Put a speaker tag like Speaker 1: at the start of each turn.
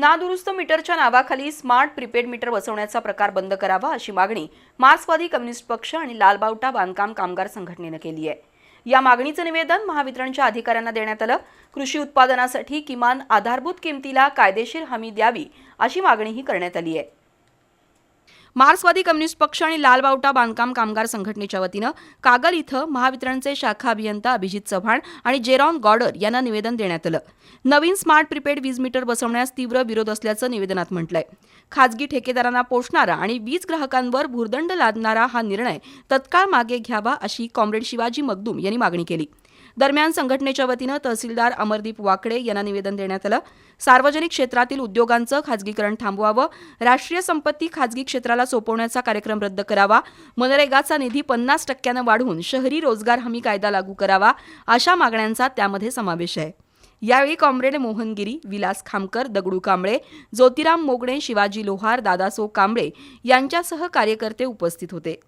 Speaker 1: नादुरुस्त मीटरच्या नावाखाली स्मार्ट प्रीपेड मीटर बसवण्याचा प्रकार बंद करावा अशी मागणी मार्क्सवादी कम्युनिस्ट पक्ष आणि लालबावटा बांधकाम कामगार संघटनेनं केली आहे. या मागणीचं निवेदन महावितरणच्या अधिकाऱ्यांना देण्यात आलं. कृषी उत्पादनासाठी किमान आधारभूत किमतीला कायदेशीर हमी द्यावी अशी मागणीही करण्यात आली आहे. मार्क्सवादी कम्युनिस्ट पक्ष आणि लालबावटा बांधकाम कामगार संघटनेच्या वतीनं कागल इथं महावितरणचे शाखा अभियंता अभिजित चव्हाण आणि जेरॉन गॉडर यांना निवेदन देण्यात आलं. नवीन स्मार्ट प्रीपेड वीज मीटर बसवण्यास तीव्र विरोध असल्याचं निवेदनात म्हटलंय. खाजगी ठेकेदारांना पोषणारा आणि वीज ग्राहकांवर भुर्दंड लादणारा हा निर्णय तत्काळ मागे घ्यावा अशी कॉम्रेड शिवाजी मगदूम यांनी मागणी केली. दरम्यान संघटनेच्या वतीनं तहसीलदार अमरदीप वाकडे यांना निवेदन देण्यात आलं. सार्वजनिक क्षेत्रातील उद्योगांचं खाजगीकरण थांबवावं राष्ट्रीय संपत्ती खाजगी क्षेत्राला सोपवण्याचा कार्यक्रम रद्द करावा मनरेगाचा निधी पन्नास टक्क्यानं वाढवून शहरी रोजगार हमी कायदा लागू करावा अशा मागण्यांचा त्यामध्ये समावेश आहे. यावेळी कॉम्रेड मोहनगिरी विलास खामकर दगडू कांबळे ज्योतिराम मोगणे शिवाजी लोहार दादासो कांबळे यांच्यासह कार्यकर्ते उपस्थित होते.